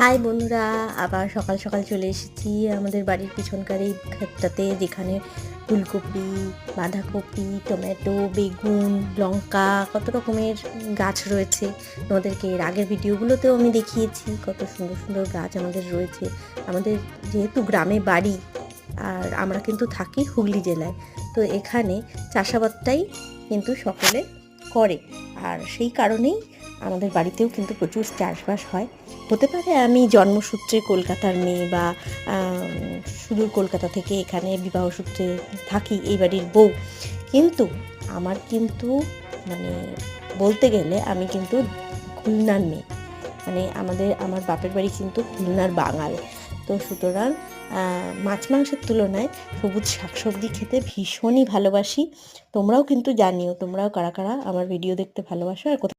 High বন্ধুরা, আবার সকাল সকাল চলে এসেছি আমাদের বাড়ির পিছনকার এই ক্ষেতটাতে, যেখানে ফুলকপি, বাঁধাকপি, টমেটো, বেগুন, লঙ্কা, কত রকমের গাছ রয়েছে। তোমাদেরকে এর আগের ভিডিওগুলোতেও আমি দেখিয়েছি, কত সুন্দর সুন্দর গাছ আমাদের রয়েছে। আমাদের যেহেতু গ্রামে বাড়ি, আর আমরা কিন্তু থাকি হুগলি জেলায়, তো এখানে চাষাবাদটাই কিন্তু সকলে করে। আর সেই কারণেই আমাদের বাড়িতেও কিন্তু প্রচুর চাষবাস হয়। হতে পারে আমি জন্মসূত্রে কলকাতার মেয়ে বা সুদূর কলকাতা থেকে এখানে বিবাহ সূত্রে থাকি, এই বাড়ির বউ। কিন্তু আমার কিন্তু মানে বলতে গেলে আমি কিন্তু খুলনার মেয়ে। মানে আমাদের, আমার বাপের বাড়ি কিন্তু খুলনার বাঙাল। তো সুতরাং মাছ মাংসের তুলনায় সবুজ শাকসবজি খেতে ভীষণই ভালোবাসি। তোমরাও কিন্তু জানিও, তোমরাও কারা কারা আমার ভিডিও দেখতে ভালোবাসো আর কোথায়